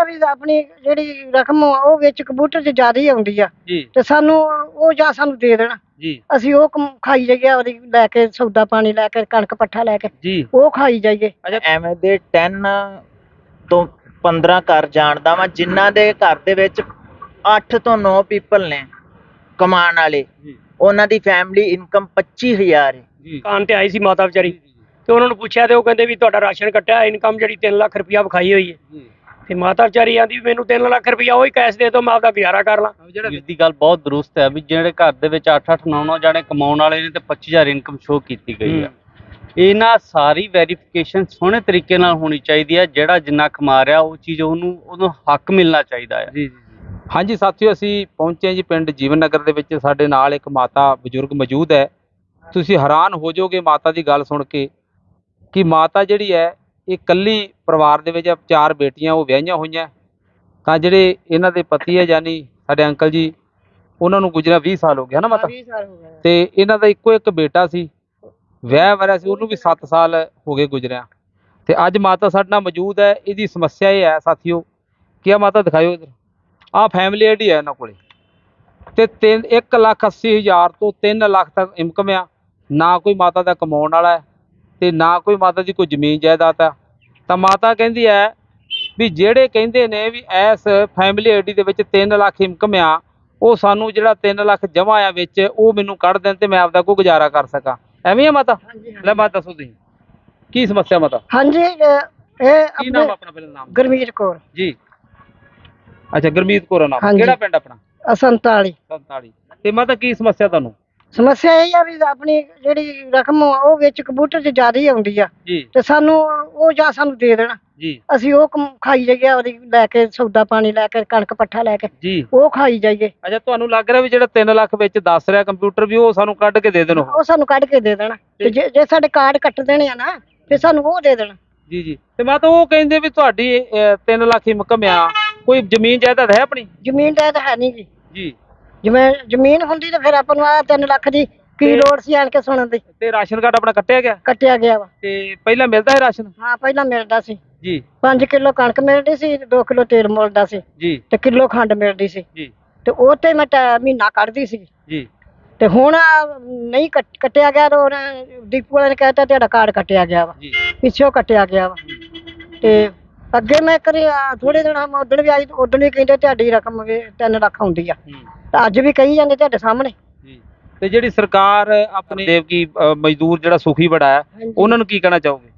ਆ ਵੀ ਆਪਣੀ ਜਿਹੜੀ ਰਕਮ ਆ, ਉਹ ਵਿੱਚ ਕੰਪਿਊਟਰ 'ਚ ਜ਼ਿਆਦਾ ਹੀ ਆਉਂਦੀ ਆ। ਜੀ। ਤੇ ਸਾਨੂੰ ਉਹ ਜਾਂ ਸਾਨੂੰ ਦੇ ਦੇਣਾ। ਜੀ। ਅਸੀਂ ਉਹ ਕਮ- ਖਾਈ ਜਾਈਏ ਉਹਦੀ ਲੈ ਕੇ ਸੌਦਾ ਪਾਣੀ ਲੈ ਕੇ ਕਣਕ ਪੱਠਾ ਲੈ ਕੇ। ਜੀ। ਉਹ ਖਾਈ ਜਾਈਏ। ਐਵੇਂ ਦੇ 10 ਤੋਂ 15 ਘਰ ਜਾਣਦਾ ਵਾਂ ਜਿਨ੍ਹਾਂ ਦੇ ਘਰ ਦੇ ਵਿੱਚ 8 ਤੋਂ 9 ਪੀਪਲ ਨੇ ਕਮਾਉਣ ਵਾਲੇ। ਜੀ। ਉਹਨਾਂ ਦੀ ਫੈਮਿਲੀ ਇਨਕਮ 25000 ਹੈ ਜੀ। ਦੁਕਾਨ ਤੇ ਆਈ ਸੀ ਮਾਤਾ ਵਿਚਾਰੀ? ਤੇ ਉਹਨਾਂ ਨੂੰ ਪੁੱਛਿਆ ਤੇ ਉਹ ਕਹਿੰਦੇ ਵੀ ਤੁਹਾਡਾ ਰਾਸ਼ਨ ਕੱਟਿਆ ਇਨਕਮ ਜਿਹੜੀ 3 ਲੱਖ ਰੁਪਇਆ ਵਿਖਾਈ ਹੋਈ ਹੈ ਜੀ। ਤੇ ਮਾਤਾ ਵਿਚਾਰੀ ਆਂਦੀ ਵੀ ਮੈਨੂੰ 3 ਲੱਖ ਰੁਪਇਆ ਉਹੀ ਕੈਸ਼ ਦੇ ਦਿਓ ਮੈਂ ਆਪਦਾ ਗੁਜ਼ਾਰਾ ਕਰ ਲਾਂ। ਜਿਹੜਾ ਵੀਰ ਦੀ ਗੱਲ ਬਹੁਤ ਦਰੁਸਤ ਹੈ ਵੀ ਜਿਹੜੇ ਘਰ ਦੇ ਵਿੱਚ 8-8 9-9 ਜਾਣੇ ਕਮਾਉਣ ਵਾਲੇ ਨੇ ਤੇ 25000 ਇਨਕਮ ਸ਼ੋ ਕੀਤੀ ਗਈ ਆ। ਇਹਨਾਂ ਸਾਰੀ ਵੈਰੀਫਿਕੇਸ਼ਨ ਸੋਹਣੇ ਤਰੀਕੇ ਨਾਲ ਹੋਣੀ ਚਾਹੀਦੀ ਹੈ ਜਿਹੜਾ ਜਿੰਨਾ ਕਮਾ ਰਿਹਾ ਉਹ ਚੀਜ਼ ਉਹਨੂੰ ਉਹਨੂੰ ਹੱਕ ਮਿਲਣਾ ਚਾਹੀਦਾ ਹੈ। ਜੀ ਜੀ। ਹਾਂਜੀ ਸਾਥੀਓ ਅਸੀਂ ਪਹੁੰਚੇ ਹਾਂ ਜੀ ਪਿੰਡ ਜੀਵਨ ਨਗਰ ਦੇ ਵਿੱਚ ਸਾਡੇ ਨਾਲ ਇੱਕ ਮਾਤਾ ਬਜ਼ੁਰਗ ਮੌਜੂਦ ਹੈ। ਤੁਸੀਂ ਹੈਰਾਨ ਹੋ ਜਾਓਗੇ ਮਾਤਾ ਦੀ ਗੱਲ ਸੁਣ ਕੇ ਕਿ ਮਾਤਾ ਜਿਹੜੀ ਹੈ ਇਹ ਇਕੱਲੀ ਪਰਿਵਾਰ ਦੇ ਵਿੱਚ ਚਾਰ ਬੇਟੀਆਂ ਉਹ ਵਿਆਹੀਆਂ ਹੋਈਆਂ। ਤਾਂ ਜਿਹੜੇ ਇਹਨਾਂ ਦੇ ਪਤੀ ਹੈ ਯਾਨੀ ਸਾਡੇ ਅੰਕਲ ਜੀ ਉਹਨਾਂ ਨੂੰ ਗੁਜ਼ਰਿਆ 20 ਸਾਲ ਹੋ ਗਏ ਹਨਾ ਮਾਤਾ? ਤੇ ਇਹਨਾਂ ਦਾ ਇੱਕੋ ਇੱਕ ਬੇਟਾ ਸੀ ਵਿਆਹ ਵਰਿਆ ਸੀ ਉਹਨੂੰ ਵੀ 7 ਸਾਲ ਹੋ ਗਏ ਗੁਜ਼ਰਿਆ। ਤੇ ਅੱਜ ਮਾਤਾ ਸਾਡੇ ਨਾਲ ਮੌਜੂਦ ਹੈ ਇਹਦੀ ਸਮੱਸਿਆ ਇਹ ਹੈ ਸਾਥੀਓ ਕਿ ਆ ਮਾਤਾ ਦਿਖਾਇਓ ਇਧਰ। ਆ ਫੈਮਿਲੀ ਆਈਡੀ ਹੈ ਇਹਨਾਂ ਕੋਲੇ। ਤੇ 3 1 ਲੱਖ 80 ਹਜ਼ਾਰ ਤੋਂ 3 ਲੱਖ ਤੱਕ ਇਨਕਮ ਆ। ਨਾ ਕੋਈ ਮਾਤਾ ਦਾ ਕਮਾਉਣ ਵਾਲਾ ਹੈ ਤੇ ਨਾ ਕੋਈ ਮਾਤਾ ਦੀ ਕੋਈ ਜ਼ਮੀਨ ਜਾਇਦਾਦ ਆ। ਤਾਂ ਮਾਤਾ ਕਹਿੰਦੀ ਹੈ ਵੀ ਜਿਹੜੇ ਕਹਿੰਦੇ ਨੇ ਵੀ ਇਸ ਫੈਮਿਲੀ ਆਈਡੀ ਦੇ ਵਿੱਚ 3 ਲੱਖ ਇਨਕਮ ਆ ਉਹ ਸਾਨੂੰ ਜਿਹੜਾ 3 ਲੱਖ ਜਮ੍ਹਾਂ ਆ ਵਿੱਚ ਉਹ ਮੈਨੂੰ ਕੱਢ ਦੇਣ ਤੇ ਮੈਂ ਆਪਦਾ ਕੋਈ ਗੁਜ਼ਾਰਾ ਕਰ ਸਕਾਂ। ਐਵੇਂ ਆ ਮਾਤਾ? ਲੈ ਮਾਤਾ ਦੱਸੋ ਤੁਸੀਂ। ਕੀ ਸਮੱਸਿਆ ਮਾਤਾ? ਹਾਂਜੀ ਇਹ ਕੀ ਨਾਮ ਆਪਣੇ ਪਹਿਲਾਂ ਨਾਮ? ਗੁਰਮੀਤ ਕੌਰ। ਜੀ। ਅੱਛਾ ਗੁਰਮੀਤ ਕੋਰਾ ਨਾਮ। ਕਿਹੜਾ ਪਿੰਡ ਆਪਣਾ? ਅਸੰਤਾ ਵਾਲੀ 47 ਤੇ ਮਾਤਾ ਕੀ ਸਮੱਸਿਆ ਤੁਹਾਨੂੰ? ਸਮੱਸਿਆ ਇਹ ਆ ਵੀ ਆਪਣੀ ਜਿਹੜੀ ਰਕਮ ਆ, ਉਹ ਵਿੱਚ ਕੰਪਿਊਟਰ 'ਚ ਜ਼ਿਆਦਾ ਹੀ ਆਉਂਦੀ ਆ। ਜੀ। ਤੇ ਸਾਨੂੰ ਉਹ ਜਾਂ ਸਾਨੂੰ ਦੇ ਦੇਣਾ। ਜੀ। ਅਸੀਂ ਉਹ ਕਮ- ਖਾਈ ਜਾਈਏ ਉਹਦੀ ਲੈ ਕੇ ਸੌਦਾ ਪਾਣੀ ਲੈ ਕੇ ਕਣਕ ਪੱਠਾ ਲੈ ਕੇ ਜੀ। ਉਹ ਖਾਈ ਜਾਈਏ। ਅੱਛਾ ਤੁਹਾਨੂੰ ਲੱਗ ਰਿਹਾ ਵੀ ਜਿਹੜਾ 3 ਲੱਖ ਵਿੱਚ ਦੱਸ ਰਿਹਾ ਕੰਪਿਊਟਰ ਵੀ ਉਹ ਸਾਨੂੰ ਕੱਢ ਕੇ ਦੇ ਦੇਣ ਉਹ? ਉਹ ਸਾਨੂੰ ਕੱਢ ਕੇ ਦੇ ਦੇਣਾ। ਤੇ ਜੇ ਜੇ ਸਾਡੇ ਕਾਰਡ ਕੱਟ ਦੇਣੇ ਆ ਨਾ ਫਿਰ ਸਾਨੂੰ ਉਹ ਦੇ ਦੇਣਾ। ਜੀ ਜੀ। ਤੇ ਮਾਤਾ ਉਹ ਕਹਿੰਦੇ ਵੀ ਤੁਹਾਡੀ 3 ਲੱਖ ਇਨਕਮ ਆ। ਕੋਈ ਜ਼ਮੀਨ ਜਾਇਦਾਦ ਹੈ ਆਪਣੀ? ਜ਼ਮੀਨ ਤਾਂ ਤਾਂ ਹੈ ਨਹੀਂ ਜੀ। ਜੀ। ਜਿਵੇਂ ਜ਼ਮੀਨ ਹੁੰਦੀ ਤਾਂ ਫਿਰ ਆਪਾਂ ਨੂੰ ਆ 3 ਲੱਖ ਦੀ ਕੀ ਤੇ- ਲੋੜ ਸੀ ਆਣ ਕੇ ਸੁਣਨ ਦੀ। ਤੇ ਰਾਸ਼ਨ ਕਾਰਡ ਆਪਣਾ ਕੱਟਿਆ ਗਿਆ? ਕੱਟਿਆ ਗਿਆ ਵਾ। ਤੇ ਪਹਿਲਾਂ ਮਿਲਦਾ ਹੈ ਰਾਸ਼ਨ? ਹਾਂ ਪਹਿਲਾਂ ਮਿਲਦਾ ਸੀ। ਜੀ। 5 ਕਿਲੋ ਕਣਕ ਮਿਲਦੀ ਸੀ 2 ਕਿਲੋ ਤੇਲ ਮਿਲਦਾ ਸੀ। ਜੀ। ਤੇ ਕਿਲੋ ਖੰਡ ਮਿਲਦੀ ਸੀ। ਜੀ। ਤੇ ਉਹ ਤੇ ਮੈਂ ਟੈ- ਮਹੀਨਾ ਕੱਢਦੀ ਸੀ। ਜੀ। ਤੇ ਹੁਣ ਨਹੀਂ ਕੱਟ- ਕੱਟਿਆ ਗਿਆ ਤਾਂ ਉਹਨੇ ਦੀਪੂ ਵਾਲੇ ਨੇ ਕਹਿਤਾ ਤੁਹਾਡਾ ਕਾਰਡ ਕੱਟਿਆ ਗਿਆ ਵਾ। ਜੀ। ਪਿੱਛੋਂ ਕੱਟਿਆ ਗਿਆ ਵਾ। ਤੇ ਅੱਗੇ ਮੈਂ ਕਰੀ ਥੋੜੇ ਦਿਨ ਹਮ ਉਦਣ ਵੀ ਆਈ ਉਦਣ ਵੀ ਕਹਿੰਦੇ ਤੁਹਾਡੀ ਰਕਮ ਵੀ 3 ਲੱਖ ਆਉਂਦੀ ਆ। ਤੇ ਅੱਜ ਵੀ ਕਹੀ ਜਾਂਦੇ ਤੁਹਾਡੇ ਸਾਹਮਣੇ। ਤੇ ਜਿਹੜੀ ਸਰਕਾਰ ਆਪਣੇ ਦੇਵ ਕੀ ਅ, ਮਜ਼ਦੂਰ ਜਿਹੜਾ ਸੁਖੀ ਬੜਾ ਹੈ ਉਹਨਾਂ ਨੂੰ ਕੀ ਕਹਿਣਾ ਚਾਹੋਗੇ?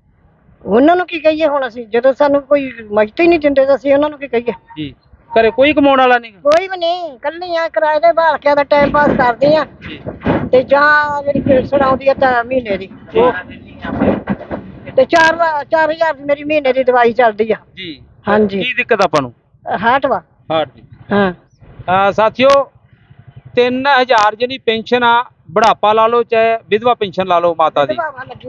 ਉਹਨਾਂ ਨੂੰ ਕੀ ਕਹੀਏ ਹੁਣ ਅਸੀਂ? ਜਦੋਂ ਸਾਨੂੰ ਕੋਈ ਮਜਤ ਹੀ ਨਹੀਂ ਦਿੰਦੇ ਤਾਂ ਅਸੀਂ ਉਹਨਾਂ ਨੂੰ ਕੀ ਕਹੀਏ? ਜੀ। ਘਰੇ ਕੋਈ ਕਮਾਉਣ ਵਾਲਾ ਨਹੀਂ ਕੋਈ ਵੀ ਨਹੀਂ। ਕੱਲੀ ਆ ਕਿਰਾਏ ਦੇ ਬਾਲ ਕੇ ਦਾ ਟਾਈਮ ਪਾਸ ਕਰਦੇ ਆ। ਜੀ। ਤੇ ਜਾਂ ਜਿਹੜੀ ਪੈਨਸ਼ਨ ਆਉਂਦੀ ਆ ਤਾਂ ਮਹੀਨੇ ਦੀ। ਉਹ ਤੇ 4 4000 ਦੀ ਮੇਰੀ ਮਹੀਨੇ ਦੀ ਦਵਾਈ ਚੱਲਦੀ ਆ। ਜੀ। ਹਾਂਜੀ। ਕੀ ਦਿੱਕਤ ਆਪਾਂ ਨੂੰ? ਹਾਰਟ ਵਾ। ਹਾਰਟ ਦੀ। ਹਾਂ। ਅ, ਸਾਥੀਓ 3000 ਜਿਹੜੀ ਪੈਨਸ਼ਨ ਆ ਬੁਢਾਪਾ ਲਾ ਲਓ ਚਾਹੇ ਵਿਧਵਾ ਪੈਨਸ਼ਨ ਲਾ ਲਓ ਮਾਤਾ ਦੀ।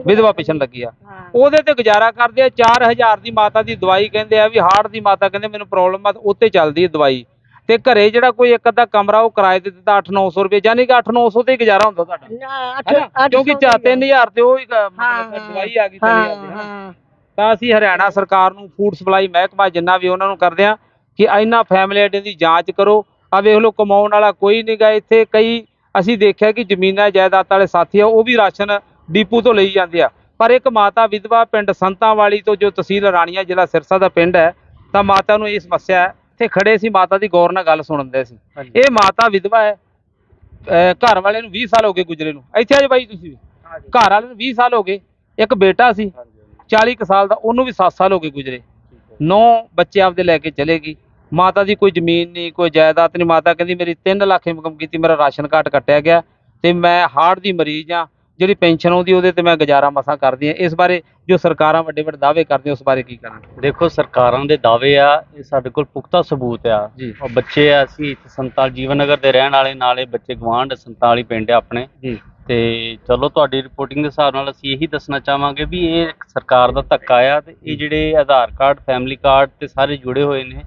ਵਿਧਵਾ ਪੈਨਸ਼ਨ ਲੱਗੀ ਆ। ਉਹਦੇ ਤੇ ਗੁਜ਼ਾਰਾ ਕਰਦੇ ਆ 4000 ਦੀ ਮਾਤਾ ਦੀ ਦਵਾਈ ਕਹਿੰਦੇ ਆ ਵੀ ਹਾਰਟ ਦੀ ਮਾਤਾ ਕਹਿੰਦੇ ਮੈਨੂੰ ਪ੍ਰੋਬਲਮ ਆ ਉੱਤੇ ਚੱਲਦੀ ਹੈ ਦਵਾਈ। ਤੇ ਘਰੇ ਜਿਹੜਾ ਕੋਈ ਇੱਕ ਅੱਧਾ ਕਮਰਾ ਉਹ ਕਿਰਾਏ ਤੇ ਦਿੱਤਾ 8-900 ਰੁਪਏ ਯਾਨੀ ਕਿ 8-900 ਤੇ ਹੀ ਗੁਜ਼ਾਰਾ ਹੁੰਦਾ ਤੁਹਾਡਾ। ਨਾ, ਕਿਉਂਕਿ ਸੌ ਚਾ ਦੀ 3000 ਤੇ ਉਹ ਹੀ ਦਵਾਈ ਆ ਗਈ ਹਾਂ 3000 ਦੀ, ਹੈਨਾ? ਹਾਂ। ਤਾਂ ਅਸੀਂ ਹਰਿਆਣਾ ਸਰਕਾਰ ਨੂੰ ਫੂਡ ਸਪਲਾਈ ਮਹਿਕਮਾ ਜਿੰਨਾ ਵੀ ਉਹਨਾਂ ਨੂੰ ਕਰਦੇ ਆ ਕਿ ਇਹਨਾਂ ਫੈਮਿਲੀ ਆਈਡੀ ਦੀ ਜਾਂਚ ਕਰੋ। ਆ ਵੇਖ ਲਓ ਕਮਾਉਣ ਵਾਲਾ ਕੋਈ ਨਹੀਂਗਾ ਇੱਥੇ। ਕਈ ਅਸੀਂ ਦੇਖਿਆ ਕਿ ਜ਼ਮੀਨਾਂ ਜਾਇਦਾਦ ਵਾਲੇ ਸਾਥੀ ਆ ਉਹ ਵੀ ਰਾਸ਼ਨ ਡੀਪੂ ਤੋਂ ਲਈ ਜਾਂਦੇ ਆ। ਪਰ ਇੱਕ ਮਾਤਾ ਵਿਧਵਾ ਪਿੰਡ ਸੰਤਾਂ ਵਾਲੀ ਤੋਂ ਜੋ ਤਹਿਸੀਲ ਰਾਣੀਆਂ ਜ਼ਿਲ੍ਹਾ ਸਿਰਸਾ ਦਾ ਪਿੰਡ ਹੈ ਤਾਂ ਮਾਤਾ ਨੂੰ ਇਹ ਸਮੱਸਿਆ ਹੈ ਇੱਥੇ ਖੜੇ ਸੀ ਮਾਤਾ ਦੀ ਗੌਰ ਨਾਲ ਗੱਲ ਸੁਣਦੇ ਸੀ। ਇਹ ਮਾਤਾ ਵਿਧਵਾ ਹੈ ਘਰ ਵਾਲੇ ਨੂੰ 20 ਸਾਲ ਹੋ ਗਏ ਗੁਜਰੇ ਨੂੰ। ਇੱਥੇ ਆ ਜਾਓ ਬਾਈ ਤੁਸੀਂ ਘਰ ਵਾਲੇ ਨੂੰ 20 ਸਾਲ ਹੋ ਗਏ ਇੱਕ ਬੇਟਾ ਸੀ 40 ਕੁ ਸਾਲ ਦਾ ਉਹਨੂੰ ਵੀ 7 ਸਾਲ ਹੋ ਗਏ ਗੁਜਰੇ। ਨੌ ਬੱਚੇ ਆਪਦੇ ਲੈ ਕੇ ਚਲੇ ਗਈ ਮਾਤਾ ਦੀ ਕੋਈ ਜ਼ਮੀਨ ਨਹੀਂ ਕੋਈ ਜਾਇਦਾਦ ਨਹੀਂ। ਮਾਤਾ ਕਹਿੰਦੀ ਮੇਰੀ 3 ਲੱਖ ਇਨਕਮ ਕੀਤੀ ਮੇਰਾ ਰਾਸ਼ਨ ਕਾਰਡ ਕੱਟਿਆ ਗਿਆ ਤੇ ਮੈਂ ਹਾਰਟ ਦੀ ਮਰੀਜ਼ ਆ ਜਿਹੜੀ ਪੈਨਸ਼ਨ ਆਉਂਦੀ ਉਹਦੇ ਤੇ ਮੈਂ ਗੁਜ਼ਾਰਾ ਮਸਾਂ ਕਰਦੀ ਆ ਇਸ ਬਾਰੇ ਜੋ ਸਰਕਾਰਾਂ ਵੱਡੇ ਵੱਡੇ ਦਾਅਵੇ ਕਰਦੀਆਂ ਉਸ ਬਾਰੇ ਕੀ ਕਰਨਾ ਦੇਖੋ ਸਰਕਾਰਾਂ ਦੇ ਦਾਅਵੇ ਆ ਇਹ ਸਾਡੇ ਕੋਲ ਪੁਖਤਾ ਸਬੂਤ ਆ। ਜੀ। ਉਹ ਬੱਚੇ ਆ ਅਸੀਂ ਸੰਤਾਲ ਜੀਵਨ ਨਗਰ ਦੇ ਰਹਿਣ ਵਾਲੇ ਨਾਲੇ ਬੱਚੇ ਗਵਾਂਢ ਸੰਤਾਲੀ ਪਿੰਡ ਆ ਆਪਣੇ। ਜੀ। ਤੇ ਚਲੋ ਤੁਹਾਡੀ ਰਿਪੋਰਟਿੰਗ ਦੇ ਹਿਸਾਬ ਨਾਲ ਅਸੀਂ ਇਹੀ ਦੱਸਣਾ ਚਾਹਾਂਗੇ ਵੀ ਇਹ ਸਰਕਾਰ ਦਾ ਧੱਕਾ ਆ ਤੇ ਇਹ ਜਿਹੜੇ ਆਧਾਰ ਕਾਰਡ ਫੈਮਿਲੀ ਕਾਰਡ ਤੇ ਸਾਰੇ ਜੁੜੇ ਹੋਏ ਨੇ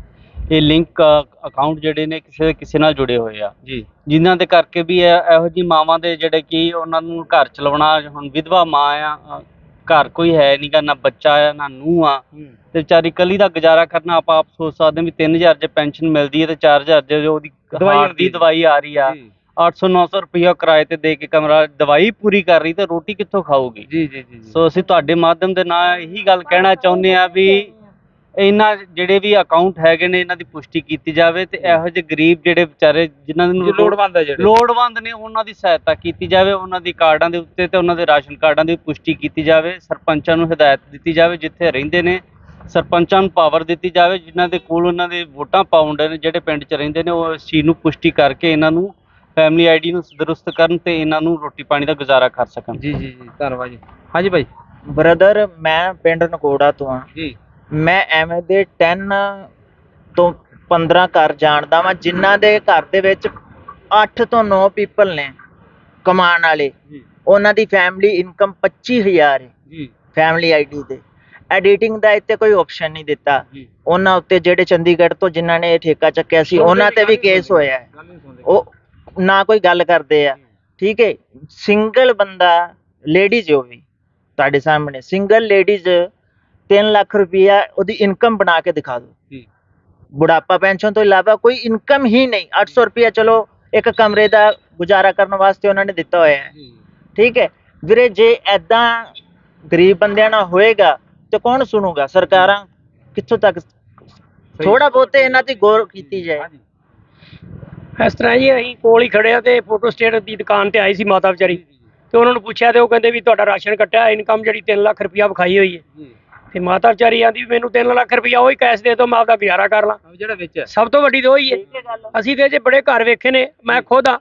ਇਹ ਲਿੰਕ ਅਕਾਊਂਟ ਜਿਹੜੇ ਨੇ ਕਿਸੇ ਕਿਸੇ ਨਾਲ ਜੁੜੇ ਹੋਏ ਆ। ਜੀ। ਜਿਨ੍ਹਾਂ ਦੇ ਕਰਕੇ ਵੀ ਇਹ- ਇਹੋ ਜਿਹੀ ਮਾਵਾਂ ਦੇ ਜਿਹੜੇ ਕਿ ਉਹਨਾਂ ਨੂੰ ਘਰ ਚਲਾਉਣਾ ਹੁਣ ਵਿਧਵਾ ਮਾਂ ਆ ਅ, ਘਰ ਕੋਈ ਹੈ ਨਹੀਂਗਾ ਨਾ ਬੱਚਾ ਆ ਨਾ ਨੂੰਹ ਆ। ਤੇ ਵਿਚਾਰੀ ਕੱਲੀ ਦਾ ਗੁਜ਼ਾਰਾ ਕਰਨਾ ਆਪਾਂ ਆਪ ਸੋਚ ਸਕਦੇ ਹਾਂ ਵੀ 3000 ਜੇ ਪੈਨਸ਼ਨ ਮਿਲਦੀ ਹੈ ਤੇ 4000 ਜੇ ਜੋ ਉਹਦੀ ਦਵਾਈ ਆਉਂਦੀ ਦੀ ਹੈ। ਦਵਾਈ ਆ ਰਹੀ ਆ। 800 900 ਰੁਪਇਆ ਕਿਰਾਏ ਤੇ ਦੇ ਕੇ ਕਮਰਾ ਦਵਾਈ ਪੂਰੀ ਕਰ ਰਹੀ ਤੇ ਰੋਟੀ ਕਿੱਥੋਂ ਖਾਊਗੀ? ਜੀ ਜੀ ਜੀ ਜੀ। ਸੋ ਅਸੀਂ ਤੁਹਾਡੇ ਮਾਧਿਅਮ ਦੇ ਨਾਲ ਇਹੀ ਗੱਲ ਕਹਿਣਾ ਚਾਹੁੰਦੇ ਆ ਵੀ ਇਹਨਾਂ ਜਿਹੜੇ ਵੀ ਅਕਾਊਂਟ ਹੈਗੇ ਨੇ ਇਹਨਾਂ ਦੀ ਪੁਸ਼ਟੀ ਕੀਤੀ ਜਾਵੇ ਤੇ ਇਹੋ ਜਿਹੇ ਗਰੀਬ ਜਿਹੜੇ ਵਿਚਾਰੇ ਜਿਨ੍ਹਾਂ ਨੂੰ ਲੋੜਵੰਦ ਹੈ ਜਿਹੜੇ। ਲੋੜਵੰਦ ਨੇ ਉਹਨਾਂ ਦੀ ਸਹਾਇਤਾ ਕੀਤੀ ਜਾਵੇ ਉਹਨਾਂ ਦੀ ਕਾਰਡਾਂ ਦੇ ਉੱਤੇ ਤੇ ਉਹਨਾਂ ਦੇ ਰਾਸ਼ਨ ਕਾਰਡਾਂ ਦੀ ਪੁਸ਼ਟੀ ਕੀਤੀ ਜਾਵੇ ਸਰਪੰਚਾਂ ਨੂੰ ਹਦਾਇਤ ਦਿੱਤੀ ਜਾਵੇ ਜਿੱਥੇ ਰਹਿੰਦੇ ਨੇ ਸਰਪੰਚਾਂ ਨੂੰ ਪਾਵਰ ਦਿੱਤੀ ਜਾਵੇ ਜਿਨ੍ਹਾਂ ਦੇ ਕੋਲ ਉਹਨਾਂ ਦੇ ਵੋਟਾਂ ਪਾਉਂਦੇ ਨੇ ਜਿਹੜੇ ਪਿੰਡ 'ਚ ਰਹਿੰਦੇ ਨੇ ਉਹ ਇਸ ਚੀਜ਼ ਨੂੰ ਪੁਸ਼ਟੀ ਕਰਕੇ ਇਹਨਾਂ ਨੂੰ ਫੈਮਿਲੀ ਆਈਡੀ ਨੂੰ ਦਰੁਸਤ ਕਰਨ ਤੇ ਇਹਨਾਂ ਨੂੰ ਰੋਟੀ ਪਾਣੀ ਦਾ ਗੁਜ਼ਾਰਾ ਕਰ ਸਕਣ। ਜੀ ਜੀ ਜੀ ਧੰਨਵਾਦ ਜੀ। ਹਾਂਜੀ ਭਾਈ। ਬ੍ਰਦਰ ਮੈਂ ਪਿੰਡ ਨਕੋੜਾ ਤੋਂ ਆ ਜੀ। ਮੈਂ ਐਵੇਂ ਦੇ 10 ਤੋਂ 15 ਘਰ ਜਾਣਦਾ ਵਾਂ ਜਿਨ੍ਹਾਂ ਦੇ ਘਰ ਦੇ ਵਿੱਚ 8 ਤੋਂ 9 ਪੀਪਲ ਨੇ ਕਮਾਉਣ ਵਾਲੇ। ਜੀ। ਉਹਨਾਂ ਦੀ ਫੈਮਿਲੀ ਇਨਕਮ 25000 ਹੈ ਜੀ। ਫੈਮਿਲੀ ਆਈਡੀ ਤੇ। ਐਡੀਟਿੰਗ ਦਾ ਇੱਥੇ ਕੋਈ ਆਪਸ਼ਨ ਨਹੀਂ ਦਿੱਤਾ। ਜੀ। ਉਹਨਾਂ ਉੱਤੇ ਜਿਹੜੇ ਚੰਡੀਗੜ੍ਹ ਤੋਂ ਜਿਨ੍ਹਾਂ ਨੇ ਇਹ ਠੇਕਾ ਚੱਕਿਆ ਸੀ ਉਹਨਾਂ ਤੇ ਵੀ ਕੇਸ ਹੋਇਆ। ਹੈ ਗੱਲ ਨਹੀਂ ਸੁਣਦੇ। ਉਹ ਨਾ ਕੋਈ ਗੱਲ ਕਰਦੇ ਆ। ਠੀਕ ਹੈ ਸਿੰਗਲ ਬੰਦਾ ਲੇਡੀਜ਼ ਹੋ ਵੀ ਤੁਹਾਡੇ ਸਾਹਮਣੇ। ਸਿੰਗਲ ਲੇਡੀਜ਼ 3 ਲੱਖ ਰੁਪਇਆ ਉਹਦੀ ਇਨਕਮ ਬਣਾ ਕੇ ਦਿਖਾ ਦਿਓ। ਜੀ। ਬੁਢਾਪਾ ਪੈਨਸ਼ਨ ਤੋਂ ਇਲਾਵਾ ਕੋਈ ਇਨਕਮ ਹੀ ਨਹੀਂ। 800 ਰੁਪਇਆ ਚਲੋ ਇੱਕ ਕਮਰੇ ਦਾ ਗੁਜ਼ਾਰਾ ਕਰਨ ਵਾਸਤੇ ਉਹਨਾਂ ਨੇ ਦਿੱਤਾ ਹੋਇਆ ਹੈ। ਠੀਕ ਹੈ। ਵੀਰੇ ਜੇ ਐਦਾਂ ਗਰੀਬ ਬੰਦਿਆਂ ਨਾਲ ਹੋਏਗਾ ਤੇ ਕੌਣ ਸੁਣੂਗਾ? ਸਰਕਾਰਾਂ ਕਿੱਥੋਂ ਤੱਕ ਥੋੜਾ ਬਹੁਤੇ ਇਹਨਾਂ ਦੀ ਗੌਰ ਕੀਤੀ ਜਾਏ। ਹਾਂਜੀ। ਇਸ ਤਰ੍ਹਾਂ ਜੀ ਅਸੀਂ ਕੋਲ ਹੀ ਖੜੇ ਆ ਤੇ ਫੋਟੋ ਸਟੇਟ ਦੀ ਦੁਕਾਨ ਤੇ ਆਈ ਸੀ ਮਾਤਾ ਵਿਚਾਰੀ। ਤੇ ਉਹਨਾਂ ਨੂੰ ਪੁੱਛਿਆ ਤੇ ਉਹ ਕਹਿੰਦੇ ਵੀ ਤੁਹਾਡਾ ਰਾਸ਼ਨ ਕੱਟਿਆ ਇਨਕਮ ਜਿਹੜੀ 3 ਲੱਖ ਰੁਪਇਆ ਵਿਖਾਈ ਹੋਈ ਹੈ। ਤੇ ਮਾਤਾ ਵਿਚਾਰੀ ਆਂਦੀ ਵੀ ਮੈਨੂੰ 3 ਲੱਖ ਰੁਪਇਆ ਉਹੀ ਕੈਸ਼ ਦੇ ਦਿਓ ਮੈਂ ਆਪਦਾ ਗੁਜ਼ਾਰਾ ਕਰ ਲਾਂ। ਜਿਹੜਾ ਵਿੱਚ ਹੈ। ਸਭ ਤੋਂ ਵੱਡੀ ਤਾਂ ਉਹੀ ਹੈ। ਅਸੀਂ ਤੇ ਜੇ ਬੜੇ ਘਰ ਵੇਖੇ ਨੇ ਮੈਂ ਖੁਦ ਆ।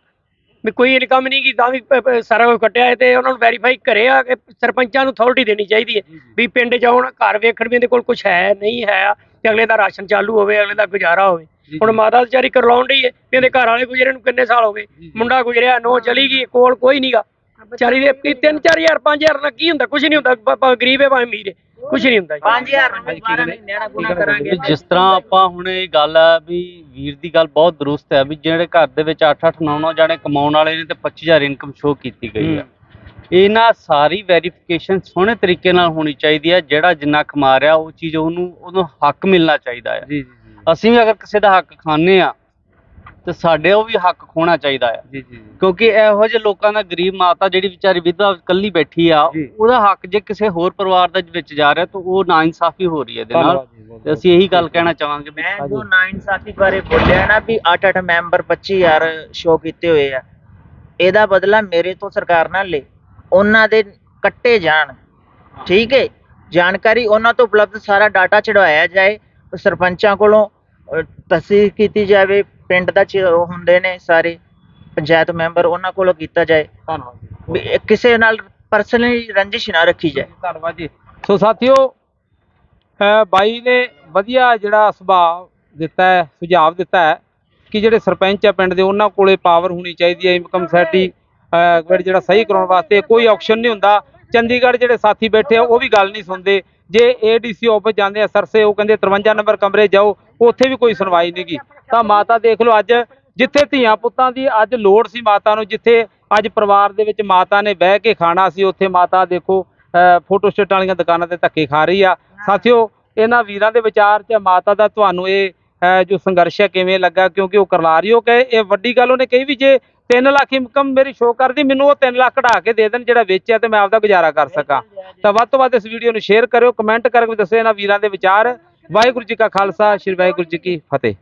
ਵੀ ਕੋਈ ਇਨਕਮ ਨਹੀਂ ਕੀ ਤਾਂ ਵੀ ਪ- ਪ- ਸਾਰਾ ਕੁਝ ਕੱਟਿਆ ਹੈ ਤੇ ਉਹਨਾਂ ਨੂੰ ਵੈਰੀਫਾਈ ਘਰੇ ਆ ਕੇ ਸਰਪੰਚਾਂ ਨੂੰ ਅਥਾਰਟੀ ਦੇਣੀ ਚਾਹੀਦੀ ਹੈ। ਵੀ ਪਿੰਡ 'ਚ ਆਉਣ ਘਰ ਵੇਖਣ ਵੀ ਇਹਦੇ ਕੋਲ ਕੁਝ ਹੈ ਨਹੀਂ ਹੈ ਤੇ ਅਗਲੇ ਦਾ ਰਾਸ਼ਨ ਚਾਲੂ ਹੋਵੇ ਅਗਲੇ ਦਾ ਗੁਜ਼ਾਰਾ ਹੋਵੇ। ਜੀ, ਹੁਣ ਜੀ। ਮਾਤਾ ਵਿਚਾਰੀ ਕਰਲਾਉਣ ਡਈ ਹੈ ਵੀ ਇਹਦੇ ਘਰ ਵਾਲੇ ਗੁਜ਼ਰੇ ਨੂੰ ਕਿੰਨੇ ਸਾਲ ਹੋ ਗਏ। ਮੁੰਡਾ ਗੁਜ਼ਰਿਆ ਨੋ ਚਲੀ ਗਈ ਕੋਲ ਕੋਈ ਨਹੀਂਗਾ ਵਿਚਾਰੀ ਦੇ 3 4000 5000 ਨਾਲ ਕੀ ਹੁੰਦਾ? ਕੁਝ ਨਹੀਂ ਹੁੰਦਾ ਭਾਵੇਂ ਗਰੀਬ ਹੈ ਭਾਵੇਂ ਅਮੀਰ ਹੈ। ਕੁਝ ਨਹੀਂ ਹੁੰਦਾ ਜੀ। 5000 ਹਾਂਜੀ, ਕੀ 12 ਕਹਿੰਦੇ? ਮਹੀਨਿਆਂ ਦਾ ਕੀ ਗੁਣਾ? ਕਰਾਂਗੇ। ਜਿਸ ਤਰ੍ਹਾਂ ਆਪਾਂ ਹੁਣ ਇਹ ਗੱਲ ਆ ਵੀ ਵੀਰ ਦੀ ਗੱਲ ਬਹੁਤ ਦਰੁਸਤ ਹੈ ਵੀ ਜਿਹੜੇ ਘਰ ਦੇ ਵਿੱਚ 8-8 9-9 ਜਾਣੇ ਕਮਾਉਣ ਵਾਲੇ ਨੇ ਤੇ 25000 ਇਨਕਮ ਸ਼ੋ ਕੀਤੀ ਗਈ ਆ। ਇਹਨਾਂ ਸਾਰੀ ਵੈਰੀਫਿਕੇਸ਼ਨ ਸੋਹਣੇ ਤਰੀਕੇ ਨਾਲ ਹੋਣੀ ਚਾਹੀਦੀ ਹੈ ਜਿਹੜਾ ਜਿੰਨਾ ਕਮਾ ਰਿਹਾ ਉਹ ਚੀਜ਼ ਉਹਨੂੰ ਉਹਨੂੰ ਹੱਕ ਮਿਲਣਾ ਚਾਹੀਦਾ ਹੈ ਜੀ ਜੀ। ਅਸੀਂ ਵੀ ਅਗਰ ਕਿਸੇ ਦਾ ਹੱਕ ਖਾਂਦੇ ਆ ਤੇ ਸਾਡੇ ਉਹ ਵੀ ਹੱਕ ਖੋਣਾ ਚਾਹੀਦਾ ਆ। ਜੀ ਜੀ ਕਿਉਂਕਿ ਇਹੋ ਜਿਹੇ ਲੋਕਾਂ ਦਾ ਗਰੀਬ ਮਾਤਾ ਜਿਹੜੀ ਵਿਚਾਰੀ ਵਿਧਵਾ ਇਕੱਲੀ ਬੈਠੀ ਆ ਜੀ। ਉਹਦਾ ਹੱਕ ਜੇ ਕਿਸੇ ਹੋਰ ਪਰਿਵਾਰ ਦੇ ਵਿੱਚ ਜਾ ਰਿਹਾ ਤਾਂ ਉਹ ਨਾਇਨਸਾਫੀ ਹੋ ਰਹੀ ਹੈ ਇਹਦੇ ਨਾਲ। ਤੇ ਅਸੀਂ ਇਹੀ ਗੱਲ ਕਹਿਣਾ ਚਾਹਾਂਗੇ ਵੀ ਮੈਂ ਜੋ ਨਾਇਨਸਾਫੀ ਬਾਰੇ ਬੋਲਿਆ ਨਾ ਵੀ 8-8 ਮੈਂਬਰ 25000 ਸ਼ੋ ਕੀਤੇ ਹੋਏ ਆ ਇਹਦਾ ਬਦਲਾ ਮੇਰੇ ਤੋਂ ਸਰਕਾਰ ਨਾਲ ਲੇ ਉਹਨਾਂ ਦੇ ਕੱਟੇ ਜਾਣ। ਠੀਕ ਹੈ ਜਾਣਕਾਰੀ ਉਹਨਾਂ ਤੋਂ ਉਪਲਬਧ ਸਾਰਾ ਡਾਟਾ ਚੜਵਾਇਆ ਜਾਏ ਸਰਪੰਚਾਂ ਕੋਲੋਂ ਅਹ, ਤਸਦੀਕ ਕੀਤੀ ਜਾਵੇ ਪਿੰਡ ਦਾ ਚ- ਹੁੰਦੇ ਨੇ ਸਾਰੇ ਪੰਚਾਇਤ ਮੈਂਬਰ ਉਹਨਾਂ ਕੋਲੋਂ ਕੀਤਾ ਜਾਏ। ਧੰਨਵਾਦ ਜੀ। ਵੀ ਇਹ ਕਿਸੇ ਨਾਲ ਪਰਸਨਲੀ ਰੰਜਿਸ਼ ਨਾ ਰੱਖੀ ਜਾਏ। ਧੰਨਵਾਦ ਜੀ। ਸੋ ਸਾਥੀਓ ਅਹ ਬਾਈ ਨੇ ਵਧੀਆ ਜਿਹੜਾ ਸੁਭਾਅ ਦਿੱਤਾ ਹੈ ਸੁਝਾਅ ਦਿੱਤਾ ਹੈ ਕਿ ਜਿਹੜੇ ਸਰਪੰਚ ਆ ਪਿੰਡ ਦੇ ਉਹਨਾਂ ਕੋਲੇ ਪਾਵਰ ਹੋਣੀ ਚਾਹੀਦੀ ਹੈ ਇਨਕਮ ਸੈਟੀ ਜਿਹੜਾ ਸਹੀ ਕਰਾਉਣ ਵਾਸਤੇ ਕੋਈ ਆਪਸ਼ਨ ਨਹੀਂ ਹੁੰਦਾ। ਚੰਡੀਗੜ੍ਹ ਜਿਹੜੇ ਸਾਥੀ ਬੈਠੇ ਆ ਉਹ ਵੀ ਗੱਲ ਨਹੀਂ ਸੁਣਦੇ। ਜੇ ਏਡੀਸੀ ਆਫਿਸ ਜਾਂਦੇ ਆ ਸਰਸੇ ਉਹ ਕਹਿੰਦੇ 53 ਨੰਬਰ ਕਮਰੇ ਜਾਓ, ਉੱਥੇ ਵੀ ਕੋਈ ਸੁਣਵਾਈ ਨਹੀਂ ਗਈ ਤਾਂ ਮਾਤਾ ਦੇਖ ਲਓ ਅੱਜ, ਜਿੱਥੇ ਧੀਆਂ ਪੁੱਤਾਂ ਦੀ ਅੱਜ ਲੋੜ ਸੀ ਮਾਤਾ ਨੂੰ, ਜਿੱਥੇ ਅੱਜ ਪਰਿਵਾਰ ਦੇ ਵਿੱਚ ਮਾਤਾ ਨੇ ਬਹਿ ਕੇ ਖਾਣਾ ਸੀ, ਉੱਥੇ ਮਾਤਾ ਦੇਖੋ ਫੋਟੋ ਸਟੇਟ ਵਾਲੀਆਂ ਦੁਕਾਨਾਂ ਤੇ ਧੱਕੇ ਖਾ ਰਹੀ ਆ। ਸਾਥੀਓ, ਇਹਨਾਂ ਵੀਰਾਂ ਦੇ ਵਿਚਾਰ 'ਚ ਮਾਤਾ ਦਾ ਤੁਹਾਨੂੰ ਇਹ ਜੋ ਸੰਘਰਸ਼ ਹੈ ਕਿਵੇਂ ਲੱਗਾ, ਕਿਉਂਕਿ ਉਹ ਕਰਲਾ ਰਹੀ ਉਹ ਕਹੇ, ਇਹ ਵੱਡੀ ਗੱਲ ਉਹਨੇ ਕਹੀ ਵੀ ਜੇ 3 ਲੱਖ ਇਨਕਮ ਮੇਰੀ ਸ਼ੋ ਕਰਦੀ, ਮੈਨੂੰ ਉਹ 3 ਲੱਖ ਕਢਾ ਕੇ ਦੇ ਦੇਣ ਜਿਹੜਾ ਵੇਚਿਆ ਤੇ ਮੈਂ ਆਪਦਾ ਗੁਜ਼ਾਰਾ ਕਰ ਸਕਾਂ। ਤਾਂ ਵੱਧ ਤੋਂ ਵੱਧ ਇਸ ਵੀਡੀਓ ਨੂੰ ਸ਼ੇਅਰ ਕਰਿਓ ਕਮੈਂਟ ਕਰਕੇ ਵੀ ਦੱਸਿਓ ਇਹਨਾਂ ਵੀਰਾਂ ਦੇ ਵਿਚਾਰ। ਵਾਹਿਗੁਰੂ ਜੀ ਕਾ ਖਾਲਸਾ, ਸ੍ਰੀ ਵਾਹਿਗੁਰੂ ਜੀ ਕੀ ਫਤਿਹ।